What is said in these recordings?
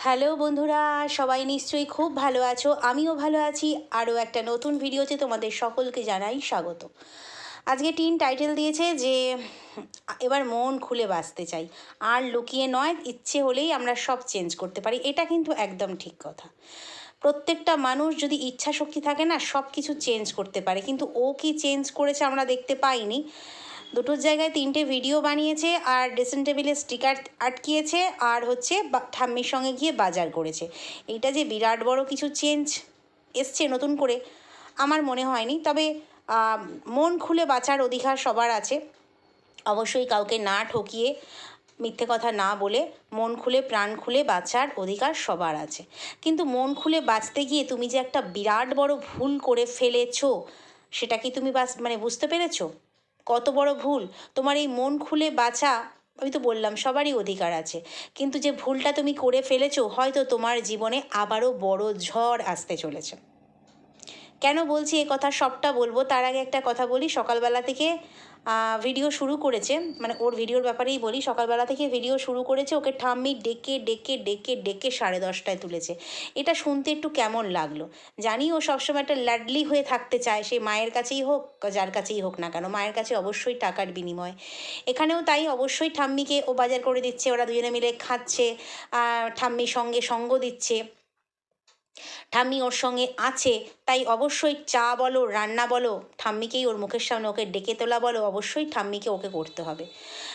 Hello বন্ধুরা, সবাই নিশ্চয়ই খুব ভালো আছো, আমিও ভালো আছি। আরও একটা নতুন ভিডিওতে তোমাদের সকলকে জানাই স্বাগত। আজকে টিন টাইটেল দিয়েছে যে, এবার মন খুলে বাঁচতে চাই। আর লুকিয়ে নয়, ইচ্ছে হলেই আমরা সব চেঞ্জ করতে পারি। এটা কিন্তু একদম ঠিক কথা। প্রত্যেকটা মানুষ যদি ইচ্ছা শক্তি থাকে না সব কিছু চেঞ্জ করতে পারে। কিন্তু ও কি চেঞ্জ করেছে আমরা দেখতে পাইনি। দুটোর জায়গায় তিনটে ভিডিও বানিয়েছে আর ড্রেসিং টেবিলে স্টিকার আটকিয়েছে আর হচ্ছে ঠাম্মির সঙ্গে গিয়ে বাজার করেছে। এইটা যে বিরাট বড় কিছু চেঞ্জ এসছে নতুন করে, আমার মনে হয়নি। তবে মন খুলে বাঁচার অধিকার সবার আছে। অবশ্যই কাউকে না ঠকিয়ে, মিথ্যে কথা না বলে, মন খুলে, প্রাণ খুলে বাঁচার অধিকার সবার আছে। কিন্তু মন খুলে বাঁচতে গিয়ে তুমি যে একটা বিরাট বড় ভুল করে ফেলেছো, সেটা কি তুমি বাস মানে বুঝতে পেরেছ? কত বড় ভুল? তোমার এই মন খুলে বাঁচা আমি তো বললাম সবারই অধিকার আছে। কিন্তু যে ভুলটা তুমি করে ফেলেছো, হয়তো তোমার জীবনে আবারও বড় ঝড় আসতে চলেছে। কেন বলছি এ কথা? সবটা বলব। তার আগে একটা কথা বলি। সকালবেলা থেকে ভিডিও শুরু করেছে। মানে ওর ভিডিওর ব্যাপারেই বলি, সকালবেলা থেকে ভিডিও শুরু করেছে, ওকে ঠাম্মি ডেকে ডেকে ডেকে ডেকে সাড়ে দশটায় তুলেছে। এটা শুনতে একটু কেমন লাগল? জানি ও সবসময় একটা লাডলি হয়ে থাকতে চায়, সে মায়ের কাছেই হোক, যার কাছেই হোক না কেন, মায়ের কাছে অবশ্যই টাকার বিনিময়। এখানেও তাই, অবশ্যই ঠাম্মিকে ও বাজার করে দিচ্ছে, ওরা দুজনে মিলে খাচ্ছে ঠাম্মির সঙ্গে সঙ্গ দিচ্ছে। ঠাম্মি ওর সঙ্গে আছে, তাই অবশ্যই চা বলো, রান্না বলো। ঠাম্মিকেই ওর মুখের সামনে ওকে ডেকে তোলা বলো, অবশ্যই ঠাম্মিকে ওকে করতে হবে।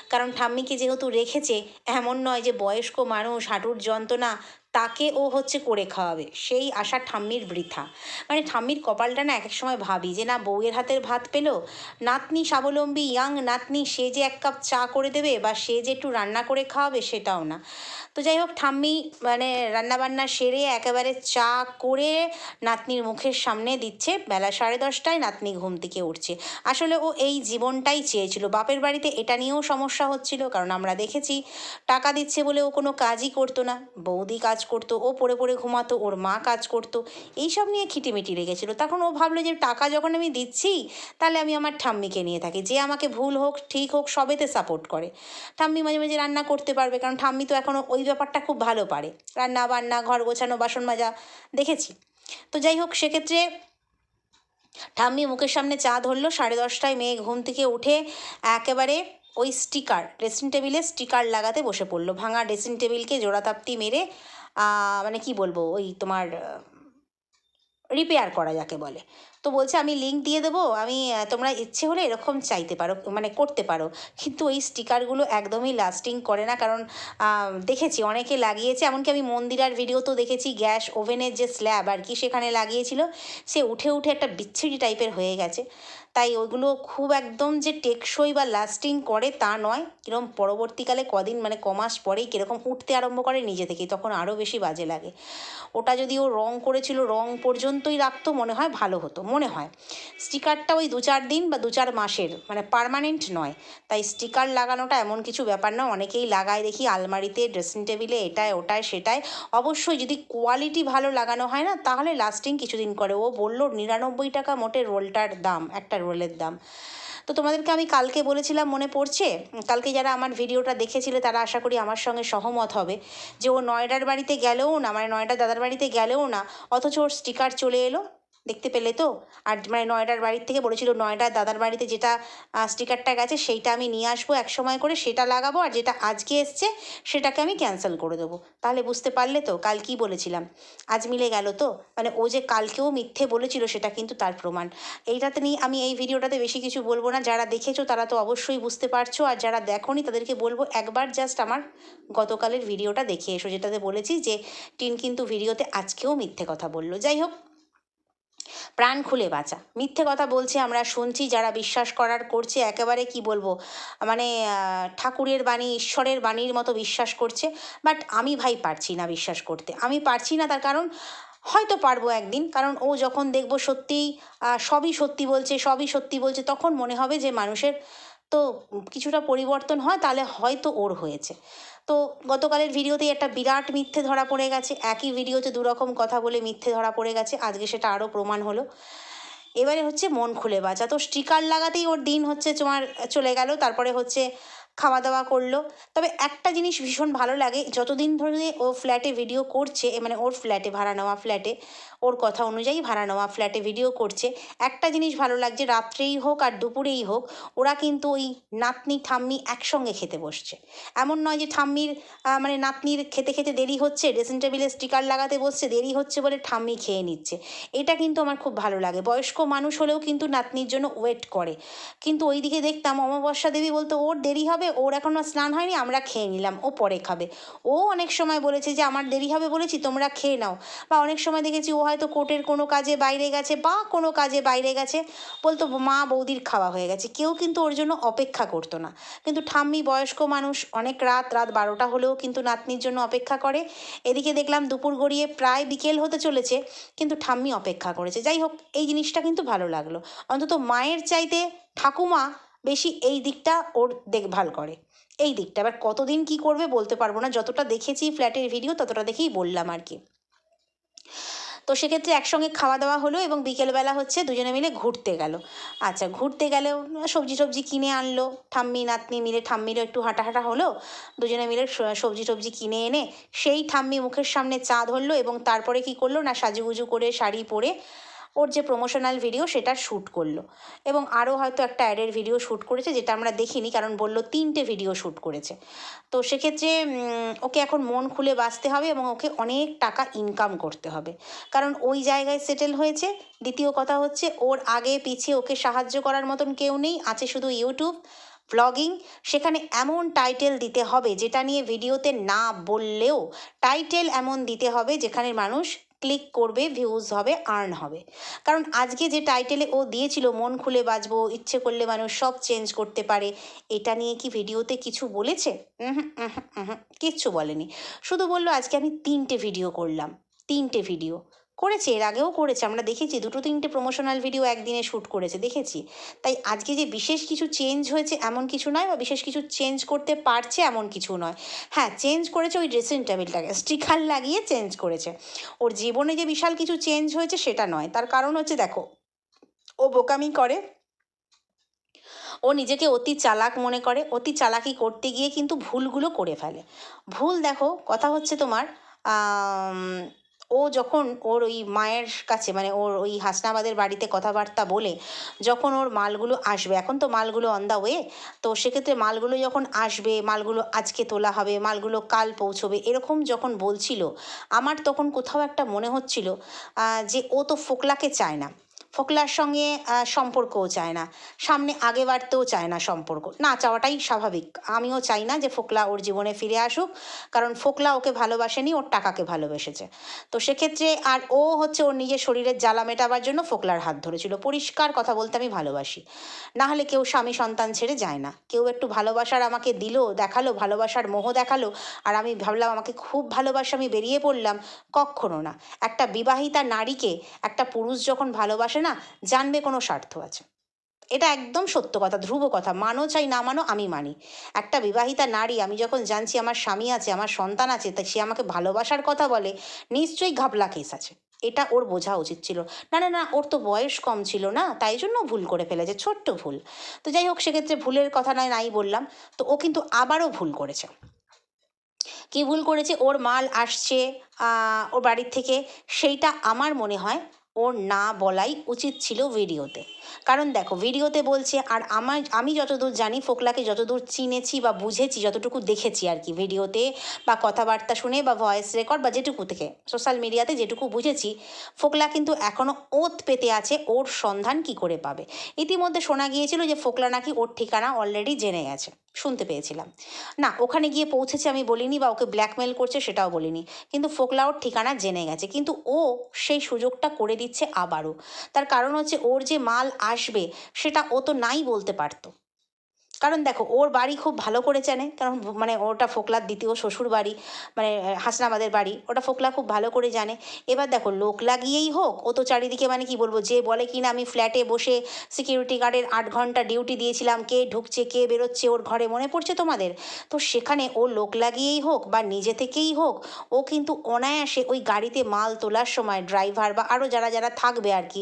কারণ ঠাম্মিকে যেহেতু রেখেছে, এমন নয় যে বয়স্ক মানুষ, হাঁটুর যন্ত্রণা, তাকে ও হচ্ছে করে খাওয়াবে। সেই আশা ঠাম্মির বৃথা। মানে ঠাম্মির কপালটা না এক এক সময় ভাবি যে না, বউয়ের হাতের ভাত পেল? নাতনি স্বাবলম্বী, ইয়াং নাতনি, সে যে এক কাপ চা করে দেবে বা সে যে একটু রান্না করে খাওয়াবে সেটাও না। তো যাই হোক ঠাম্মি মানে রান্নাবান্না সেরে একেবারে চা করে নাতনির মুখের সামনে দিচ্ছে। বেলা সাড়ে দশটায় নাতনি ঘুম থেকে উঠছে। আসলে ও এই জীবনটাই চেয়েছিল। বাপের বাড়িতে এটা নিয়েও সমস্যা হচ্ছিল, কারণ আমরা দেখেছি টাকা দিচ্ছে বলে ও কোনো কাজই করতো না। বৌদি কাজ করতো, ও পড়ে পড়ে ঘুমাতো, ওর মা কাজ করতো, এইসব নিয়ে খিটিমিটি লেগেছিল। তখন ও ভাবলো যে, টাকা যখন আমি দিচ্ছি, তাহলে আমি আমার ঠাম্মিকে নিয়ে থাকি। যে আমাকে ভুল হোক, ঠিক হোক, সবেতে সাপোর্ট করে। ঠাম্মি মাঝে মাঝে রান্না করতে পারবে, কারণ ঠাম্মি তো এখনও ওই ব্যাপারটা খুব ভালো পারে। রান্না বান্না ঘর গোছানো, বাসন মাজা দেখেছি। তো যাই হোক, সেক্ষেত্রে ঠাম্মি মুখের সামনে চা ধরলো, সাড়ে দশটায় মেয়ে ঘুম থেকে উঠে একেবারে ওই স্টিকার, ড্রেসিং টেবিলে স্টিকার লাগাতে বসে পড়ল। ভাঙা ড্রেসিং টেবিলকে জোড়াতাপ্তি মেরে মানে কি বলব, ওই তোমার রিপেয়ার করা যাকে বলে। তো বলছে, আমি লিঙ্ক দিয়ে দেবো, আমি তোমরা ইচ্ছে হলে এরকম চাইতে পারো মানে করতে পারো। কিন্তু ওই স্টিকারগুলো একদমই লাস্টিং করে না, কারণ দেখেছি অনেকে লাগিয়েছে, এমনকি আমি মন্দিরার ভিডিও তো দেখেছি, গ্যাস ওভেনের যে স্ল্যাব আর কি সেখানে লাগিয়েছিল, সে উঠে উঠে একটা বিচ্ছিরি টাইপের হয়ে গেছে। তাই ওইগুলো খুব একদম যে টেকসই বা লাস্টিং করে তা নয়। কীরকম পরবর্তীকালে কদিন মানে কমাস পরেই কীরকম উঠতে আরম্ভ করে নিজে থেকেই, তখন আরও বেশি বাজে লাগে। ওটা যদি ও রং করেছিল, রং পর্যন্তই রাখতো, মনে হয় ভালো হতো, মনে হয়। স্টিকারটা ওই দু চার দিন বা দু চার মাসের মানে পার্মানেন্ট নয়। তাই স্টিকার লাগানোটা এমন কিছু ব্যাপার না, অনেকেই লাগায় দেখি আলমারিতে ড্রেসিং টেবিলে এটায়, ওটায়, সেটায়। অবশ্যই যদি কোয়ালিটি ভালো লাগানো হয় না, তাহলে লাস্টিং কিছুদিন করে। ও বলল, নিরানব্বই টাকা মোটে রোলটার দাম, একটা রোলের দাম। তো তোমাদেরকে আমি কালকে বলেছিলাম, মনে পড়ছে? কালকে যারা আমার ভিডিওটা দেখেছিলে, তারা আশা করি আমার সঙ্গে সহমত হবে যে ও নয়ডার বাড়িতে গেলেও না মানে নয়ডার দাদার বাড়িতে গেলেও না, অথচ ওর স্টিকার চলে এলো। দেখতে পেলে তো? আর মানে নয়ডার বাড়ির থেকে বলেছিল, নয়ডার দাদার বাড়িতে যেটা স্টিকারটা গেছে সেইটা আমি নিয়ে আসব এক সময় করে, সেটা লাগাবো আর যেটা আজকে এসছে, সেটাকে আমি ক্যান্সেল করে দেবো। তাহলে বুঝতে পারলে তো, কাল কি বলেছিলাম? আজ মিলে গেল তো? মানে ও যে কালকেও মিথ্যে বলেছিল, সেটা কিন্তু তার প্রমাণ। এইটাতে নিয়ে আমি এই ভিডিওটাতে বেশি কিছু বলব না। যারা দেখেছ, তারা তো অবশ্যই বুঝতে পারছ। আর যারা দেখোনি, তাদেরকে বলব, একবার জাস্ট আমার গতকালের ভিডিওটা দেখে এসো, যেটাতে বলেছি যে টিন কিন্তু ভিডিওতে আজকেও মিথ্যে কথা বলল। যাই হোক প্রাণ খুলে বাঁচা। মিথ্যে কথা বলছে, আমরা শুনছি, যারা বিশ্বাস করার করছে, একেবারে কি বলব? মানে ঠাকুরের বাণী, ঈশ্বরের বাণীর মতো বিশ্বাস করছে বাট আমি ভাই পারছি না বিশ্বাস করতে। আমি পারছি না তার কারণ, হয়তো পারব একদিন, কারণ ও যখন দেখব সত্যিই সবই সত্যি বলছে, সবই সত্যি বলছে, তখন মনে হবে যে মানুষের তো কিছুটা পরিবর্তন হয়, তাহলে হয়তো ওর হয়েছে। তো গতকালের ভিডিওতেই একটা বিরাট মিথ্যে ধরা পড়ে গেছে, একই ভিডিওতে দুরকম কথা বলে মিথ্যে ধরা পড়ে গেছে, আজকে সেটা আরও প্রমাণ হলো। এবারে হচ্ছে মন খুলে বাঁচা। তো স্টিকার লাগাতেই ওর দিন হচ্ছে তোমার চলে গেল, তারপরে হচ্ছে খাওয়া দাওয়া করল। তবে একটা জিনিস ভীষণ ভালো লাগে, যতদিন ধরে ও ফ্ল্যাটে ভিডিও করছে মানে ওর ফ্ল্যাটে ভাড়া নেওয়া ফ্ল্যাটে ওর কথা অনুযায়ী ভাড়া নেওয়া ফ্ল্যাটে ভিডিও করছে, একটা জিনিস ভালো লাগছে, রাত্রেই হোক আর দুপুরেই হোক, ওরা কিন্তু ওই নাতনি, ঠাম্মি একসঙ্গে খেতে বসছে। এমন নয় যে ঠাম্মির মানে নাতনির খেতে খেতে দেরি হচ্ছে ড্রেসিং টেবিলে স্টিকার লাগাতে বসছে, দেরি হচ্ছে বলে ঠাম্মি খেয়ে নিচ্ছে। এটা কিন্তু আমার খুব ভালো লাগে। বয়স্ক মানুষ হলেও কিন্তু নাতনির জন্য ওয়েট করে। কিন্তু ওইদিকে দেখতাম অমাবস্যা দেবী বলতো ওর দেরি হবে ওর এখনও স্নান হয়নি, আমরা খেয়ে নিলাম, ও পরে খাবে। ও অনেক সময় বলেছে যে, আমার দেরি হবে, বলেছি, তোমরা খেয়ে নাও। বা অনেক সময় দেখেছি, ও হয়তো কোর্টের কোনো কাজে বাইরে গেছে বা কোনো কাজে বাইরে গেছে। বলতো, মা বৌদির খাওয়া হয়ে গেছে। কেউ কিন্তু ওর জন্য অপেক্ষা করতো না। কিন্তু ঠাম্মি বয়স্ক মানুষ, অনেক রাত রাত বারোটা হলেও কিন্তু নাতনির জন্য অপেক্ষা করে। এদিকে দেখলাম দুপুর গড়িয়ে প্রায় বিকেল হতে চলেছে, কিন্তু ঠাম্মি অপেক্ষা করেছে। যাই হোক, এই জিনিসটা কিন্তু ভালো লাগল। অন্তত মায়ের চাইতে ঠাকুমা বেশি এই দিকটা ওর দেখভাল করে। এই দিকটা। এবার কতদিন কি করবে বলতে পারব না। যতটা দেখেছি ফ্ল্যাটের ভিডিও ততটা দেখেই বললাম আর কি। তো সেক্ষেত্রে একসঙ্গে খাওয়া দাওয়া হলো এবং বিকেলবেলা হচ্ছে দুজনে মিলে ঘুরতে গেল। আচ্ছা ঘুরতে গেলেও সবজি টবজি কিনে আনলো। ঠাম্মি, নাতনি মিলে, ঠাম্মিরও একটু হাঁটা হাঁটা হলো। দুজনে মিলে সবজি টবজি কিনে এনে সেই ঠাম্মি মুখের সামনে চা ধরলো এবং তারপরে কি করল না সাজুগুজু করে শাড়ি পরে ওর যে প্রমোশনাল ভিডিও সেটা শ্যুট করল। এবং আরও হয়তো একটা অ্যাডের ভিডিও শ্যুট করেছে, যেটা আমরা দেখিনি কারণ বলল তিনটে ভিডিও শ্যুট করেছে। তো সেক্ষেত্রে ওকে এখন মন খুলে বাঁচতে হবে এবং ওকে অনেক টাকা ইনকাম করতে হবে। কারণ ওই জায়গায় সেটেল হয়েছে। দ্বিতীয় কথা হচ্ছে, ওর আগে পিছিয়ে ওকে সাহায্য করার মতন কেউ নেই। আছে শুধু ইউটিউব ব্লগিং সেখানে এমন টাইটেল দিতে হবে, যেটা নিয়ে ভিডিওতে না বললেও টাইটেল এমন দিতে হবে যেখানে মানুষ ক্লিক করবে ভিউজ হবে আর্ন হবে। কারণ আজকে যে টাইটেলে ও দিয়েছিল, মন খুলে বাঁচবো ইচ্ছে করলে মানুষ সব চেঞ্জ করতে পারে, এটা নিয়ে কি ভিডিওতে কিছু বলেছে? কিচ্ছু বলেনি। শুধু বলল, আজকে আমি তিনটে ভিডিও করলাম, তিনটে ভিডিও করেছে, এর আগেও করেছে। আমরা দেখেছি দুটো তিনটে প্রমোশনাল ভিডিও একদিনে শ্যুট করেছে, দেখেছি। তাই আজকে যে বিশেষ কিছু চেঞ্জ হয়েছে এমন কিছু নয় বা বিশেষ কিছু চেঞ্জ করতে পারছে এমন কিছু নয়। হ্যাঁ চেঞ্জ করেছে ওই ড্রেসিং টেবিলটাকে স্টিকার লাগিয়ে চেঞ্জ করেছে। ওর জীবনে যে বিশাল কিছু চেঞ্জ হয়েছে সেটা নয়, তার কারণ হচ্ছে দেখো, ও বোকামি করে, ও নিজেকে অতি চালাক মনে করে, অতি চালাকি করতে গিয়ে কিন্তু ভুলগুলো করে ফেলে। ভুল দেখো, কথা হচ্ছে তোমার ও যখন ওর ওই মায়ের কাছে মানে ওর ওই হাসনাবাদের বাড়িতে কথাবার্তা বলে, যখন ওর মালগুলো আসবে, এখন তো মালগুলো অন দ্য ওয়ে তো সেক্ষেত্রে মালগুলো যখন আসবে, মালগুলো আজকে তোলা হবে, মালগুলো কাল পৌঁছবে, এরকম যখন বলছিল, আমার তখন কোথাও একটা মনে হচ্ছিল যে ও তো ফোকলাকে চায় না। ফোকলার সঙ্গে সম্পর্কও চায় না। সামনে আগে বাড়তেও চায় না সম্পর্ক। না চাওয়াটাই স্বাভাবিক। আমিও চাই না যে ফোকলা ওর জীবনে ফিরে আসুক, কারণ ফোকলা ওকে ভালোবাসেনি, ওর টাকাকে ভালোবেসেছে। তো সেক্ষেত্রে আর ও হচ্ছে ওর নিজের শরীরের জ্বালা মেটাবার জন্য ফোকলার হাত ধরেছিল। পরিষ্কার কথা বলতে আমি ভালোবাসি। না হলে কেউ স্বামী সন্তান ছেড়ে যায় না। কেউ একটু ভালোবাসার আমাকে দিল, দেখাল, ভালোবাসার মোহ দেখাল, আর আমি ভাবলাম আমাকে খুব ভালোবাসা, আমি বেরিয়ে পড়লাম কখনো না। একটা বিবাহিতা নারীকে একটা পুরুষ যখন ভালোবাসে না, জানবে কোনো স্বার্থ আছে। এটা একদম সত্য কথা, ধ্রুব কথা, মানো চাই না মানো আমি মানি। একটা বিবাহিতা নারী, আমি যখন জানছি আমার স্বামী আছে, আমার সন্তান আছে তাই সে আমাকে ভালোবাসার কথা বলে, নিশ্চয়ই ঘাবলা কেস আছে। এটা ওর বোঝা উচিত ছিল। না না না, ওর তো বয়স কম ছিল না, তাই জন্য ভুল করে ফেলেছে, ছোট্ট ভুল। তো যাই হোক, সেক্ষেত্রে ভুলের কথা নয়, নাই বললাম। তো ও কিন্তু আবারও ভুল করেছে। কি ভুল করেছে? ওর মাল আসছে ওর বাড়ির থেকে। সেইটা আমার মনে হয় ওর না বলাই উচিত ছিল ভিডিওতে। কারণ দেখো, ভিডিওতে বলছে, আর আমার, আমি যতদূর জানি, ফোকলাকে যতদূর চিনেছি বা বুঝেছি, যতটুকু দেখেছি আর কি ভিডিওতে বা কথাবার্তা শুনে বা ভয়েস রেকর্ড বা যেটুকু থেকে সোশ্যাল মিডিয়াতে যেটুকু বুঝেছি, ফোকলা কিন্তু এখনও ওত পেতে আছে, ওর সন্ধান কি করে পাবে? ইতিমধ্যে শোনা গিয়েছিল যে ফোকলা নাকি ওর ঠিকানা অলরেডি জেনে গেছে। শুনতে পেয়েছিলাম। না, ওখানে গিয়ে পৌঁছেছে আমি বলিনি বা ওকে ব্ল্যাকমেল করছে সেটাও বলিনি। কিন্তু ফোকলা ওর ঠিকানা জেনে গেছে। কিন্তু ও সেই সুযোগটা করে দিচ্ছে আবারও। তার কারণ হচ্ছে ওর যে মাল আসবে সেটা ও তো নাই বলতে পারতো। কারণ দেখো, ওর বাড়ি খুব ভালো করে জানে কারণ মানে ওটা ফোকলার দ্বিতীয় শ্বশুর বাড়ি মানে হাসনাবাদের বাড়ি, ওটা ফোকলা খুব ভালো করে জানে। এবার দেখো, লোক লাগিয়েই হোক, ও তো চারিদিকে মানে কি বলব, যে বলে কি না আমি ফ্ল্যাটে বসে সিকিউরিটি গার্ডের আট ঘণ্টা ডিউটি দিয়েছিলাম, কে ঢুকছে, কে বেরোচ্ছে, ওর ঘরে মনে পড়ছে তোমাদের? তো সেখানে ও লোক লাগিয়েই হোক বা নিজে থেকেই হোক, ও কিন্তু অনায়াসে ওই গাড়িতে মাল তোলার সময় ড্রাইভার বা আরও যারা যারা থাকবে আর কি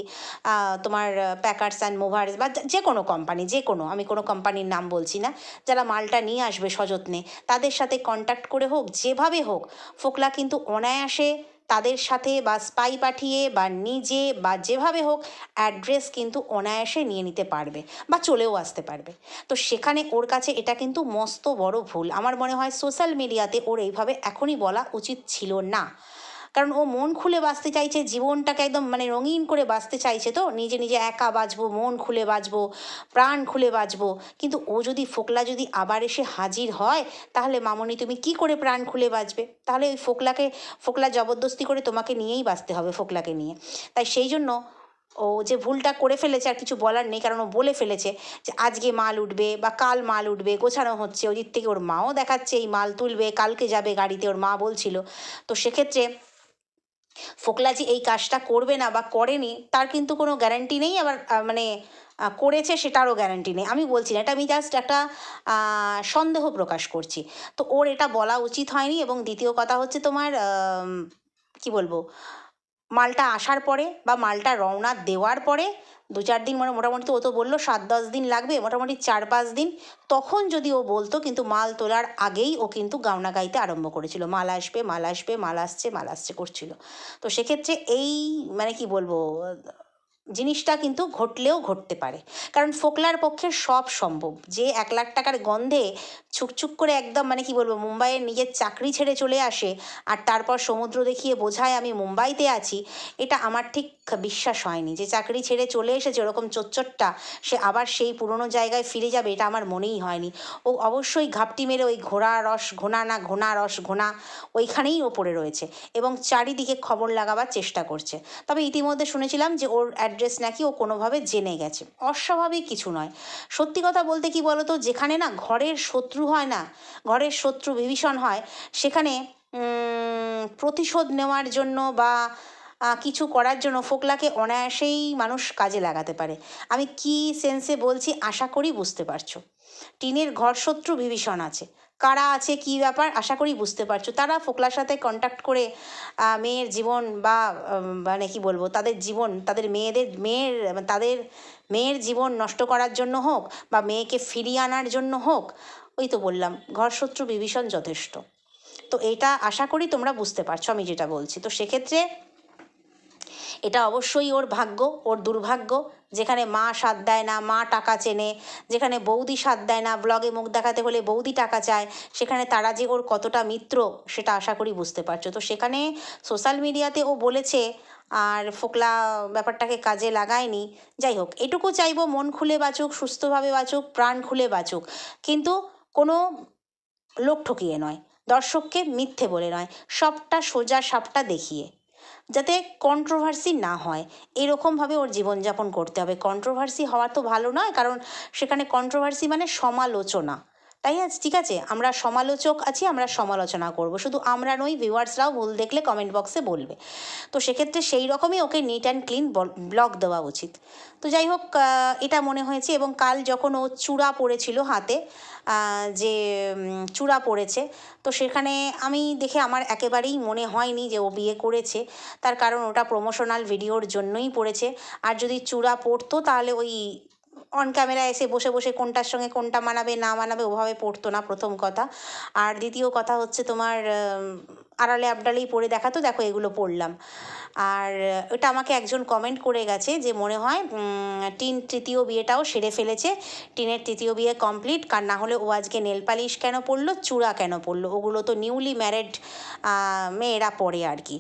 তোমার প্যাকার্স অ্যান্ড মুভার্স বা যে কোনো কোম্পানি যে কোনো, আমি কোনো কোম্পানির নাম বলছি না। যারা মালটা নিয়ে আসবে সযত্নে, তাদের সাথে কন্ট্যাক্ট করে হোক, যেভাবে হোক, ফোকলা কিন্তু অনায়াসে তাদের সাথে বা স্পাই পাঠিয়ে বা নিজে বা যেভাবে হোক অ্যাড্রেস কিন্তু অনায়াসে নিয়ে নিতে পারবে বা চলেও আসতে পারবে। তো সেখানে ওর কাছে এটা কিন্তু মস্ত বড় ভুল। আমার মনে হয় সোশ্যাল মিডিয়াতে ওর এইভাবে এখনই বলা উচিত ছিল না। কারণ ও মন খুলে বাঁচতে চাইছে, জীবনটাকে একদম মানে রঙিন করে বাঁচতে চাইছে তো, নিজে নিজে একা বাঁচবো, মন খুলে বাঁচবো, প্রাণ খুলে বাঁচবো। কিন্তু ও যদি ফোকলা যদি আবার এসে হাজির হয়, তাহলে মামনি তুমি কি করে প্রাণ খুলে বাঁচবে? তাহলে ওই ফোকলাকে, ফোকলা জবরদস্তি করে তোমাকে নিয়েই বাঁচতে হবে ফোকলাকে নিয়ে। তাই সেই জন্য ও যে ভুলটা করে ফেলেছে আর কিছু বলার নেই, কারণ ও বলে ফেলেছে যে আজকে মাল উঠবে বা কাল মাল উঠবে, গোছানো হচ্ছে, ওদিক থেকে ওর মাও দেখাচ্ছে, এই মাল তুলবে, কালকে যাবে গাড়িতে, ওর মা বলছিল। তো সেক্ষেত্রে ফোকলা যে এই কাজটা করবে না বা করেনি, তার কিন্তু কোনো গ্যারান্টি নেই, আবার মানে করেছে সেটারও গ্যারান্টি নেই। আমি বলছি না, এটা আমি জাস্ট একটা সন্দেহ প্রকাশ করছি। তো ওর এটা বলা উচিত হয়নি এবং দ্বিতীয় কথা হচ্ছে তোমার কি বলব, মালটা আসার পরে বা মালটা রওনা দেওয়ার পরে দু চার দিন মানে মোটামুটি ও তো বলল সাত দশ দিন লাগবে, মোটামুটি চার পাঁচ দিন। তখন যদি ও বলতো কিন্তু মাল তোলার আগেই ও কিন্তু গাওনা গাইতে আরম্ভ করেছিল। মাল আসবে মাল আসবে, মাল আসছে মাল আসছে করছিল। তো সেক্ষেত্রে এই মানে কি বলব জিনিসটা কিন্তু ঘটলেও ঘটতে পারে। কারণ ফোকলার পক্ষে সব সম্ভব। যে এক লাখ টাকার গন্ধে ছুকছুক করে একদম মানে কি বলব, মুম্বাইয়ের নিজের চাকরি ছেড়ে চলে আসে আর তারপর সমুদ্র দেখিয়ে বোঝায় আমি মুম্বাইতে আছি, এটা আমার ঠিক বিশ্বাস হয়নি। যে চাকরি ছেড়ে চলে এসেছে ওরকম চচ্চরটা সে আবার সেই পুরনো জায়গায় ফিরে যাবে, এটা আমার মনেই হয়নি। ও অবশ্যই ঘাপটি মেরে ওই ঘোড়া রস, ঘোনা না ঘোনা রস, ঘোনা ওইখানেই ও পড়ে রয়েছে এবং চারিদিকে খবর লাগাবার চেষ্টা করছে। তবে ইতিমধ্যে শুনেছিলাম যে ওর অ্যাড্রেস নাকি ও কোনোভাবে জেনে গেছে। অস্বাভাবিক কিছু নয়। সত্যি কথা বলতে কি বলতো, যেখানে না ঘরের শত্রু হয় না, ঘরের শত্রু বিভীষণ হয়, সেখানে প্রতিশোধ নেওয়ার জন্য বা কিছু করার জন্য ফোকলাকে অনায়াসেই মানুষ কাজে লাগাতে পারে। আমি কি সেন্সে বলছি, আশা করি বুঝতে পারছ। টিনের ঘর শত্রু বিভীষণ আছে। কারা আছে, কি ব্যাপার, আশা করি বুঝতে পারছ। তারা ফোকলার সাথে কন্ট্যাক্ট করে মেয়ের জীবন বা মানে কি বলব, তাদের জীবন, তাদের মেয়েদের, মেয়ের, তাদের মেয়ের জীবন নষ্ট করার জন্য হোক বা মেয়েকে ফিরিয়ে আনার জন্য হোক, ওই তো বললাম ঘর শত্রু বিভীষণ যথেষ্ট। তো এটা আশা করি তোমরা বুঝতে পারছ আমি যেটা বলছি। তো সেক্ষেত্রে এটা অবশ্যই ওর ভাগ্য, ওর দুর্ভাগ্য। যেখানে মা সাথ দেয় না, মা টাকা চেনে, যেখানে বৌদি সাথ দেয় না ব্লগে মুখ দেখাতে হলে বৌদি টাকা চায়, সেখানে তারা যে ওর কতটা মিত্র, সেটা আশা করি বুঝতে পারছ। তো সেখানে সোশ্যাল মিডিয়াতে ও বলেছে, আর ফোকলা ব্যাপারটাকে কাজে লাগায়নি। যাই হোক, এটুকু চাইব, মন খুলে বাঁচুক, সুস্থভাবে বাঁচুক, প্রাণ খুলে বাঁচুক। কিন্তু কোনো লোক ঠকিয়ে নয়, দর্শককে মিথ্যে বলে নয়, সবটা সোজা সাপটা দেখিয়ে। যাতে কন্ট্রোভার্সি না হয়। এরকমভাবে ওর জীবনযাপন করতে হবে। কন্ট্রোভার্সি হওয়া তো ভালো নয়, কারণ সেখানে কন্ট্রোভার্সি মানে সমালোচনা। তাই আজ ঠিক আছে, আমরা সমালোচক আছি, আমরা সমালোচনা করব। শুধু আমরা নই ভিউয়ার্সরাও ভুল দেখলে কমেন্ট বক্সে বলবে। তো সেক্ষেত্রে সেই রকমই ওকে নিট অ্যান্ড ক্লিন ব্লগ দেওয়া উচিত। তো যাই হোক এটা মনে হয়েছে এবং কাল যখন ও চূড়া পড়েছিল হাতে যে চূড়া পড়েছে, তো সেখানে আমি দেখে আমার একেবারেই মনে হয়নি যে ও বিয়ে করেছে। তার কারণ ওটা প্রমোশনাল ভিডিওর জন্যই পড়েছে। আর যদি চূড়া পড়তো তাহলে ওই অন ক্যামেরা এসে বসে বসে কোনটার সঙ্গে কোনটা মানাবে, না মানাবে, ওভাবে পড়তো না প্রথম কথা। আর দ্বিতীয় কথা হচ্ছে তোমার আড়ালে আবডালেই পড়ে দেখাতো দেখো এগুলো পড়লাম। আর ওটা আমাকে একজন কমেন্ট করে গেছে যে মনে হয় টিন তৃতীয় বিয়েটাও সেরে ফেলেছে। টিনের তৃতীয় বিয়ে কমপ্লিট কার না হলে ও আজকে নেল পালিশ কেন পরলো, চূড়া কেন পরলো? ওগুলো তো নিউলি ম্যারেড মেয়েরা পরে আর কি।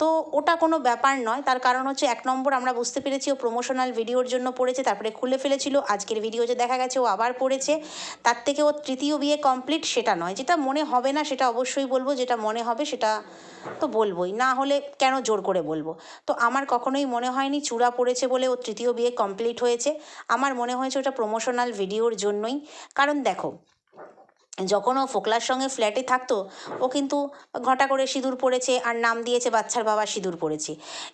তো ওটা কোনো ব্যাপার নয়, তার কারণ হচ্ছে এক নম্বর আমরা বুঝতে পেরেছি ও প্রমোশনাল ভিডিওর জন্য পড়েছে, তারপরে খুলে ফেলেছিল, আজকের ভিডিও যে দেখা গেছে ও আবার পড়েছে। তার থেকে ও তৃতীয় বিয়ে কমপ্লিট সেটা নয়, যেটা মনে হবে না সেটা অবশ্যই বলব, যেটা মনে হবে সেটা তো বলবোই, না হলে কেন জোর করে বলব? তো আমার কখনোই মনে হয়নি চূড়া পড়েছে বলে ও তৃতীয় বিয়ে কমপ্লিট হয়েছে। আমার মনে হয়েছে ওটা প্রমোশনাল ভিডিওর জন্যই। কারণ দেখো যখন ও ফোকলার সঙ্গে ফ্ল্যাটে থাকতো, ও কিন্তু ঘটা করে সিঁদুর পড়েছে আর নাম দিয়েছে বাচ্চার বাবা সিঁদুর পড়েছি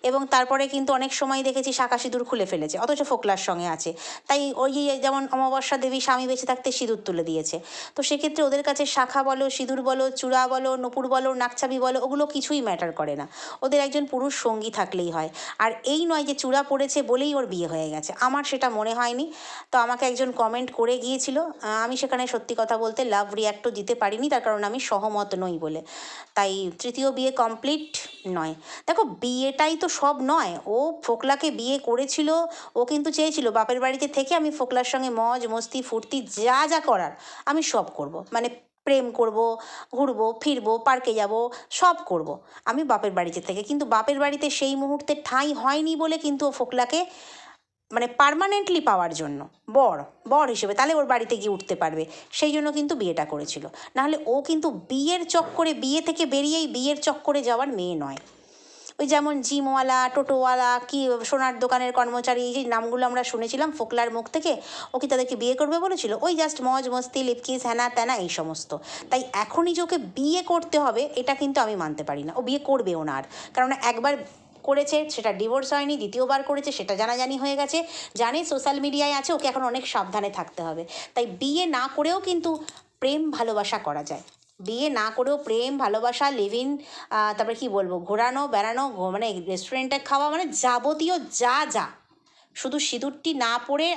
এবং তারপরে কিন্তু অনেক সময় দেখেছি শাঁখা সিঁদুর খুলে ফেলেছে, অথচ ফোকলার সঙ্গে আছে। তাই ওই যেমন অমাবস্যা দেবী স্বামী বেঁচে থাকতে সিঁদুর তুলে দিয়েছে। তো সেক্ষেত্রে ওদের কাছে শাখা বলো, সিঁদুর বলো, চূড়া বলো, নপুর বলো নাকছাবি বলো, ওগুলো কিছুই ম্যাটার করে না। ওদের একজন পুরুষ সঙ্গী থাকলেই হয়। আর এই নয় যে চূড়া পড়েছে বলেই ওর বিয়ে হয়ে গেছে। আমার সেটা মনে হয়নি। তো আমাকে একজন কমেন্ট করে গিয়েছিল আমি সেখানে সত্যি কথা বলতে লাভ রিয়াক্টও দিতে পারিনি, তার কারণ আমি সহমত নই বলে। তাই তৃতীয় বিয়ে কমপ্লিট নয়। দেখো, বিয়েটাই তো সব নয়। ও ফোকলাকে বিয়ে করেছিল, ও কিন্তু চেয়েছিল, বাপের বাড়িতে থেকে আমি ফোকলার সঙ্গে মজ, মস্তি, ফুর্তি, যা যা করার, আমি সব করব। মানে প্রেম করব, ঘুরবো, ফিরবো, পার্কে যাব, সব করব। আমি বাপের বাড়িতে থেকে। কিন্তু বাপের বাড়িতে সেই মুহূর্তে ঠাঁই হয়নি বলে কিন্তু ও ফোকলাকে মানে পার্মানেন্টলি পাওয়ার জন্য। বর বর হিসেবে, তাহলে ওর বাড়িতে গিয়ে উঠতে পারবে। সেই জন্য কিন্তু বিয়েটা করেছিল। নাহলে ও কিন্তু বিয়ের চক্করে, বিয়ে থেকে বেরিয়েই বিয়ের চক্করে যাওয়ার মেয়ে নয়। ওই যেমন জিমওয়ালা, টোটোওয়ালা, কি সোনার দোকানের কর্মচারী, এই যে নামগুলো আমরা শুনেছিলাম ফোকলার মুখ থেকে, ও কি তাদেরকে বিয়ে করবে বলেছিল? ওই জাস্ট মজ, মস্তি, লিপকিস, হ্যানা ত্যানা, এই সমস্ত। তাই এখনই যে ওকে বিয়ে করতে হবে, এটা কিন্তু আমি মানতে পারি না। ও বিয়ে করবে ওনার কারণ একবার করেছে, সেটা ডিভোর্স হয়নি, দ্বিতীয়বার করেছে, সেটা জানাজানি হয়ে গেছে। জানে সোশ্যাল মিডিয়ায় আছে, ওকে এখন অনেক সাবধানে থাকতে হবে। তাই বিয়ে না করেও কিন্তু প্রেম ভালোবাসা করা যায়। বিয়ে না করেও প্রেম, ভালোবাসা লিভিন তারপরে কি বলব, ঘোরানো, বেড়ানো মানে রেস্টুরেন্টে খাওয়া মানে যাবতীয় যা যা। শুধু সিঁদুরটি না পরে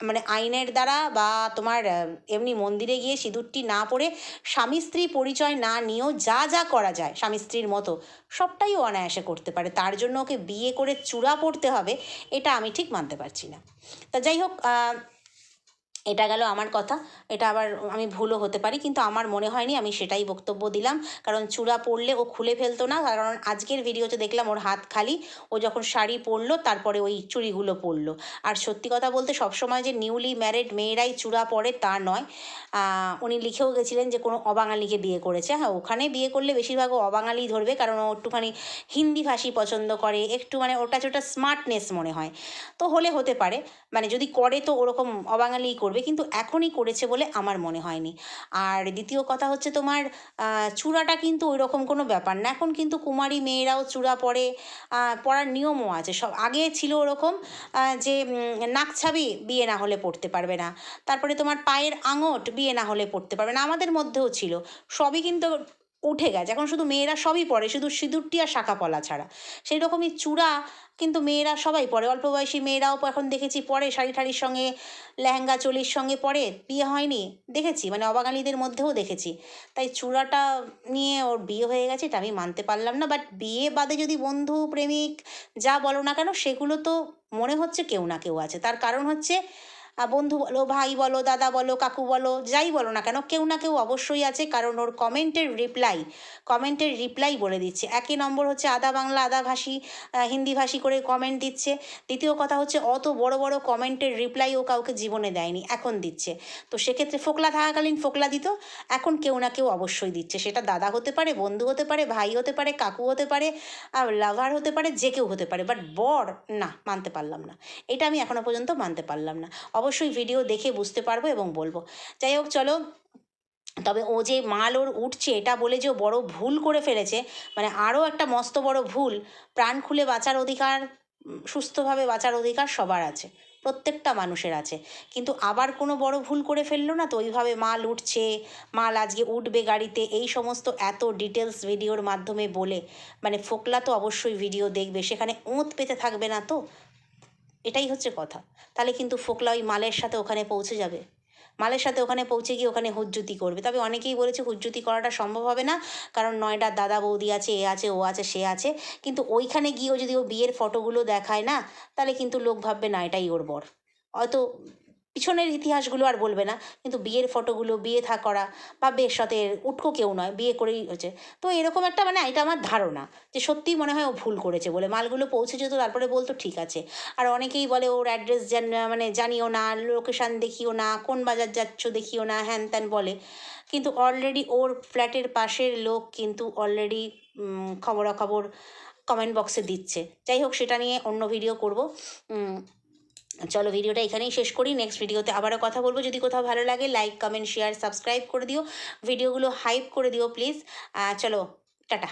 মানে আইনের দ্বারা বা তোমার এমনি মন্দিরে গিয়ে সিঁদুরটি না পরে স্বামী স্ত্রী পরিচয় না নিয়েও যা যা করা যায় স্বামী স্ত্রীর মতো, সবটাই অনায়াসে করতে পারে। তার জন্য ওকে বিয়ে করে চূড়া পড়তে হবে, এটা আমি ঠিক মানতে পারছি না। তা যাই হোক এটা গেল আমার কথা। এটা আবার আমি ভুলও হতে পারি, কিন্তু আমার মনে হয়নি, আমি সেটাই বক্তব্য দিলাম। কারণ চূড়া পরলে ও খুলে ফেলতো না, কারণ আজকের ভিডিওতে দেখলাম ওর হাত খালি, ও যখন শাড়ি পরলো, তারপরে ওই চুড়িগুলো পরলো। আর সত্যি কথা বলতে সবসময় যে নিউলি ম্যারিড মেয়েরাই চূড়া পরে তা নয়। উনি লিখেও গেছিলেন যে কোনো অবাঙালিকে বিয়ে করেছে। হ্যাঁ ওখানে বিয়ে করলে বেশিরভাগ অবাঙালি ধরবে, কারণ ও একটুখানি হিন্দি ভাষী পছন্দ করে, একটু মানে ওটা ছোটা স্মার্টনেস মনে হয়। তো হলে হতে পারে মানে যদি করে তো ওরকম অবাঙালিই করবে কিন্তু এখনই করেছে বলে আমার মনে হয়নি। আর দ্বিতীয় কথা হচ্ছে তোমার চূড়াটা কিন্তু ওই রকম কোনো ব্যাপার না। এখন কিন্তু কুমারী মেয়েরাও চূড়া পরে পরার নিয়মও আছে। সব আগে ছিল ওরকম যে উম, নাকছাবি বিয়ে না হলে পড়তে পারবে না। তারপরে তোমার পায়ের আঙট বিয়ে না হলে পড়তে পারবে না। আমাদের মধ্যেও ছিল। সবই কিন্তু উঠে গেছে। এখন শুধু মেয়েরা সবই পড়ে শুধু সিঁদুরটি আর শাঁখা পলা ছাড়া। সেই রকমই চূড়া কিন্তু মেয়েরা সবাই পরে, অল্প বয়সী মেয়েরাও এখন দেখেছি পরে শাড়ি ঠাড়ির সঙ্গে, লেহেঙ্গা চলির সঙ্গে পরে বিয়ে হয়নি। দেখেছি মানে অবাঙালিদের মধ্যেও দেখেছি। তাই চূড়াটা নিয়ে ওর বিয়ে হয়ে গেছে এটা আমি মানতে পারলাম না। বাট বিয়ে বাদে যদি বন্ধু, প্রেমিক যা বলো না কেন, সেগুলো তো মনে হচ্ছে কেউ না কেউ আছে। তার কারণ হচ্ছে বন্ধু বলো, ভাই বলো, দাদা বলো, কাকু বলো, যাই বলো না কেন, কেউ না কেউ অবশ্যই আছে, কারণ ওর কমেন্টের রিপ্লাই কমেন্টের রিপ্লাই বলে দিচ্ছে। একই নম্বর হচ্ছে আদা বাংলা আদা ভাষী হিন্দি ভাষী করে কমেন্ট দিচ্ছে। দ্বিতীয় কথা হচ্ছে অত বড় বড় কমেন্টের রিপ্লাই ও কাউকে জীবনে দেয়নি, এখন দিচ্ছে। তো সেক্ষেত্রে ফোকলা থাকাকালীন ফোকলা দিত, এখন কেউ না কেউ অবশ্যই দিচ্ছে। সেটা দাদা হতে পারে, বন্ধু হতে পারে, ভাই হতে পারে, কাকু হতে পারে, আর লাভার হতে পারে, যে কেউ হতে পারে বাট বর, না, মানতে পারলাম না। এটা আমি এখনও পর্যন্ত মানতে পারলাম না। অবশ্যই ভিডিও দেখে বুঝতে পারব এবং বলব। যাই হোক, চলো। তবে ও যে মাল ওর উঠছে, এটা বলে যে বড় ভুল করে ফেলেছে। মানে আরও একটা মস্ত বড় ভুল, প্রাণ খুলে বাঁচার অধিকার সুস্থভাবে বাঁচার অধিকার সবার আছে, প্রত্যেকটা মানুষের আছে। কিন্তু আবার কোনো বড় ভুল করে ফেলল না তো? ওইভাবে মাল উঠছে, মাল আজকে উঠবে গাড়িতে, এই সমস্ত এত ডিটেলস ভিডিওর মাধ্যমে বলে। মানে ফোকলা তো অবশ্যই ভিডিও দেখবে, সেখানে ওঁত পেতে থাকবে না তো? এটাই হচ্ছে কথা। তাহলে কিন্তু ফোকলা ওই মালের সাথে ওখানে পৌঁছে যাবে। মালের সাথে ওখানে পৌঁছে গিয়ে ওখানে হুজ্জুতি করবে। তবে অনেকেই বলেছে হুজ্জুতি করাটা সম্ভব হবে না, কারণ নয়ডার দাদা বৌদি আছে, এ আছে, ও আছে, সে আছে। কিন্তু ওইখানে গিয়েও যদি ও বিয়ের ফটোগুলো দেখায় না, তাহলে কিন্তু লোক ভাববে না এটাই ওর বর। হয়তো পিছনের ইতিহাসগুলো আর বলবে না। কিন্তু বিয়ের ফটোগুলো, বিয়ে থা করা বা বেশ সাথে উটকো কেউ নয়, বিয়ে করেই হচ্ছে তো এরকম একটা মানে এটা আমার ধারণা যে সত্যিই মনে হয় ও ভুল করেছে বলে। মালগুলো পৌঁছে যেত তারপরে বলতো ঠিক আছে। আর অনেকেই বলে ওর অ্যাড্রেস মানে জানিও না লোকেশান দেখিও না, কোন বাজার যাচ্ছ দেখিও না, হ্যান ত্যান বলে। কিন্তু অলরেডি ওর ফ্ল্যাটের পাশের লোক কিন্তু অলরেডি খবরাখবর কমেন্ট বক্সে দিচ্ছে। যাই হোক, সেটা নিয়ে অন্য ভিডিও করব। চলো ভিডিওটা এখানেই শেষ করি। নেক্সট ভিডিওতে আবারও কথা বলব। যদি কোথাও ভালো লাগে লাইক কমেন্ট শেয়ার সাবস্ক্রাইব করে দিও। ভিডিওগুলো হাইপ করে দিও প্লিজ চলো, টাটা।